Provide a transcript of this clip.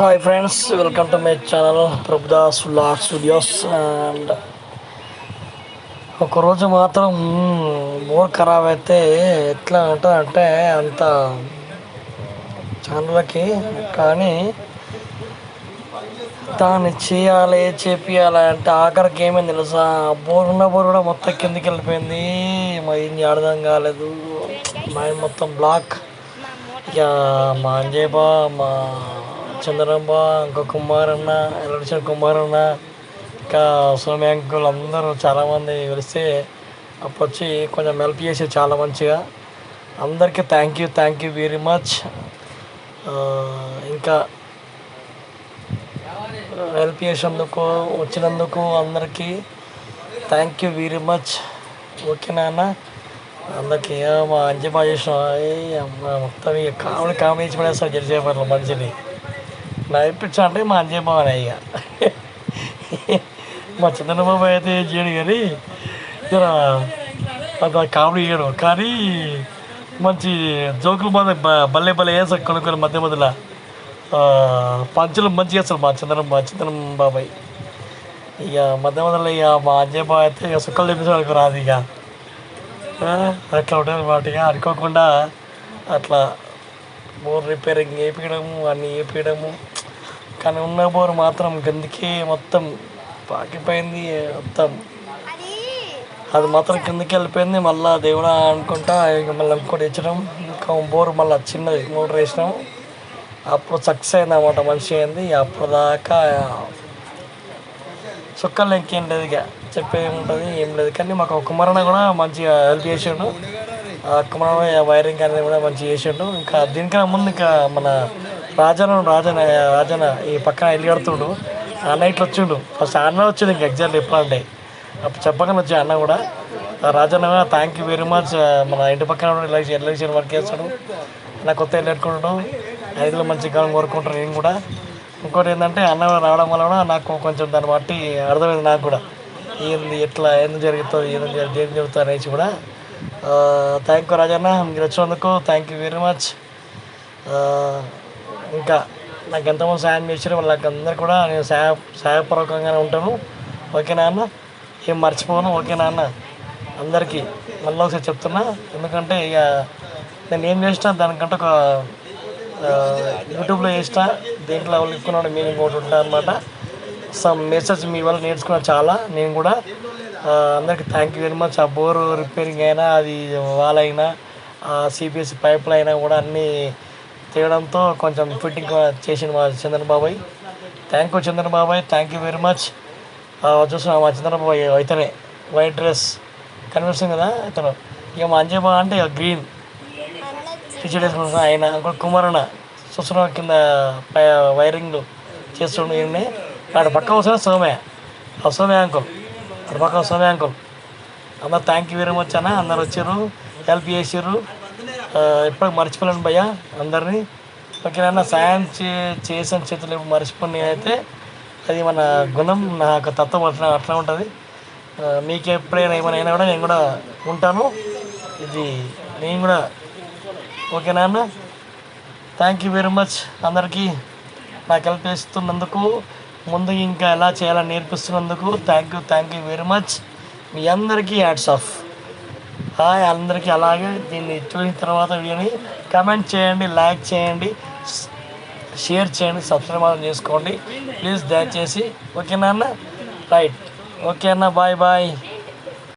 Hi friends welcome to my channel Prabhudas Lot Studios and ఒకరోజు మాత్రం bore ఖరాబ్ అయితే ఎట్లా ఉంటుంది అంటే అంత ఛానళ్ళకి కానీ దాన్ని చేయాలి చేపియాలి అంటే ఆఖరికి ఏమైంది తెలుసా? బోర్ ఉన్న బోర్ కూడా మొత్తం కిందికి వెళ్ళిపోయింది. మా ఏం అర్థం కాలేదు. మైండ్ మొత్తం బ్లాక్ ఇక మా అంజయ్యబా మా చంద్రబాబు ఇంకా కుమార్ అన్న ఎలక్షన్ కుమార్ అన్న ఇంకా సోమ్య అంకుల్ అందరూ చాలామంది కలిస్తే అప్పుడు వచ్చి కొంచెం హెల్ప్ చేసి చాలా మంచిగా. అందరికీ thank you thank you very much ఇంకా హెల్ప్ చేసినందుకు వచ్చినందుకు అందరికీ thank you very much okay నాన్న? అందరికీ మా అంజి చేసిన మొత్తం ఇక కామెడీ కామెడీ ఇచ్చి పడేస్తారు జరిసేపట్ల మనిషిని. నా ఇప్పించా అంటే మా అంజయ్ బాగానే ఇక మా చంద్రబాబు అయితే ఏం చేయడు కానీ జర అంత కామెడీ చేయడు. కానీ మంచి జోకులు మంది భలే భలే వేస్తాడు కొన్ని కొన్ని మధ్య మధ్యలో. పంచులు మంచిగా అసలు మా చంద్రం మా చంద్రం బాబాయ్ ఇక మధ్య మధ్యలో ఇక మా అజయ్ బాబు అయితే ఇక సుక్కలు తెప్పించడానికి రాదు ఇక. అట్లా ఉంటుంది ఇక. అనుకోకుండా అట్లా బోర్ రిపేరింగ్ వేపించడము అన్నీ వేపించడము కానీ ఉన్న బోర్ మాత్రం కిందికి మొత్తం పాకిపోయింది మొత్తం. అది మాత్రం కిందకి వెళ్ళిపోయింది మళ్ళీ దేవుడా అనుకుంటా ఇక మళ్ళీ ఇంకోటి ఇచ్చడం ఇంకా బోర్ మళ్ళీ చిన్నది మోటర్ వేసినాం. అప్పుడు సక్సెస్ అయింది అన్నమాట మనిషి అయింది అప్పుడు దాకా సుక్కలు ఇంకేం లేదు ఇక. చెప్పేముంటుంది ఏం లేదు. కానీ మాకు ఒక కుమారణ కూడా మంచిగా హెల్ప్ చేసిండు. ఆ కుమారణ వైరింగ్ అనేది కూడా మంచిగా చేసిండు. ఇంకా దీనికన్నా ముందు ఇంకా మన రాజన రాజన రాజన ఈ పక్కన ఇల్లు కడుతుండు. ఆ నైట్లో వచ్చిండు. ఫస్ట్ అన్న వచ్చిండు ఇంకా ఎగ్జాక్ట్ ఎప్పుడంటే అప్పుడు చెప్పగానే వచ్చి అన్న కూడా Rajanna thank you very much మన ఇంటి పక్కన ఎలక్షన్ వర్క్ చేస్తాడు. నా కొత్త ఇల్లు పెట్టుకుంటాడు ఐదులో మంచి కాలం కోరుకుంటాను నేను కూడా. ఇంకోటి ఏంటంటే అన్న రావడం వల్ల నాకు కొంచెం దాన్ని బట్టి అర్థమైంది నాకు కూడా. ఏంది ఎట్లా ఏం జరుగుతుంది ఏం జరుగుతుంది ఏం జరుగుతుంది అనేసి కూడా. థ్యాంక్ యూ రాజన్న మీరు వచ్చినందుకు థ్యాంక్ యూ వెరీ మచ్ ఇంకా నాకు ఎంతమంది సాయం చేశారో వాళ్ళకి అందరు కూడా నేను సహాయ సహాయపూర్వకంగానే ఉంటాను. ఓకే నాన్న? ఏం మర్చిపోను. ఓకే నాన్న. అందరికీ మళ్ళీ ఒకసారి చెప్తున్నా. ఎందుకంటే ఇక నేను ఏం చేసినా దానికంటే ఒక యూట్యూబ్లో చేసిన దేంట్లో వాళ్ళు మీనింగ్ ఒకటి ఉంటుంది అనమాట సమ్ మెసేజ్ మీ వల్ల నేర్చుకున్నా చాలా. నేను కూడా అందరికి అందరికీ థ్యాంక్ యూ వెరీ మచ్ ఆ బోర్ రిపేరింగ్ అయినా అది వాళ్ళైనా సిపిఎస్ పైపులు అయినా కూడా అన్నీ తీయడంతో కొంచెం ఫిట్టింగ్ చేసిండు మా చంద్రన్ బాబాయ్ థ్యాంక్ యూ చంద్రన్ బాబాయ్ థ్యాంక్ యూ వెరీ మచ్ చూసిన మా చంద్రన్ బాబాయ్ అయితేనే వైట్ డ్రెస్ కనిపిస్తుంది కదా ఇతను. ఇక మా అంజయ్ అంటే ఇక గ్రీన్ టీచర్ వేసుకుంటున్నా ఆయన. ఇంకో కుమారణ చూస్తున్న కింద పై వైరింగ్లు చేస్తుండే ఈయన్ని. అక్కడ పక్క వస్తున్నా సోమయ్య ఆ సోమయ్య అంకుల్ అక్కడ పక్క సోమయ్య అంకుల్ అందరు థ్యాంక్ యూ వెరీ మచ్ అన్న. అందరు వచ్చారు. హెల్ప్ చేసారు ఎప్పటికి మర్చిపోలేను భయ్య అందరినీ. ఓకేనా సాయం చే చేసిన చేతులు మర్చిపోయి నేనైతే అది మన గుణం నా యొక్క తత్వం అట్లా అట్లా ఉంటుంది. మీకు ఎప్పుడైనా ఏమైనా అయినా కూడా నేను కూడా ఉంటాను. ఇది నేను కూడా ఓకేనా అన్న? థ్యాంక్ యూ వెరీ మచ్ అందరికీ. నాకు హెల్ప్ చేస్తున్నందుకు ముందు ఇంకా ఎలా చేయాలని నేర్పిస్తున్నందుకు thank you thank you very much మీ అందరికీ హ్యాట్స్ ఆఫ్ హాయ్ అందరికీ అలాగే దీన్ని చూసిన తర్వాత వీడియోని కమెంట్ చేయండి లైక్ చేయండి షేర్ చేయండి సబ్స్క్రైబ్ మాత్రం చేసుకోండి. ప్లీజ్ దయచేసి ఓకేనా అన్న రైట్ ఓకే అన్న బాయ్ బాయ్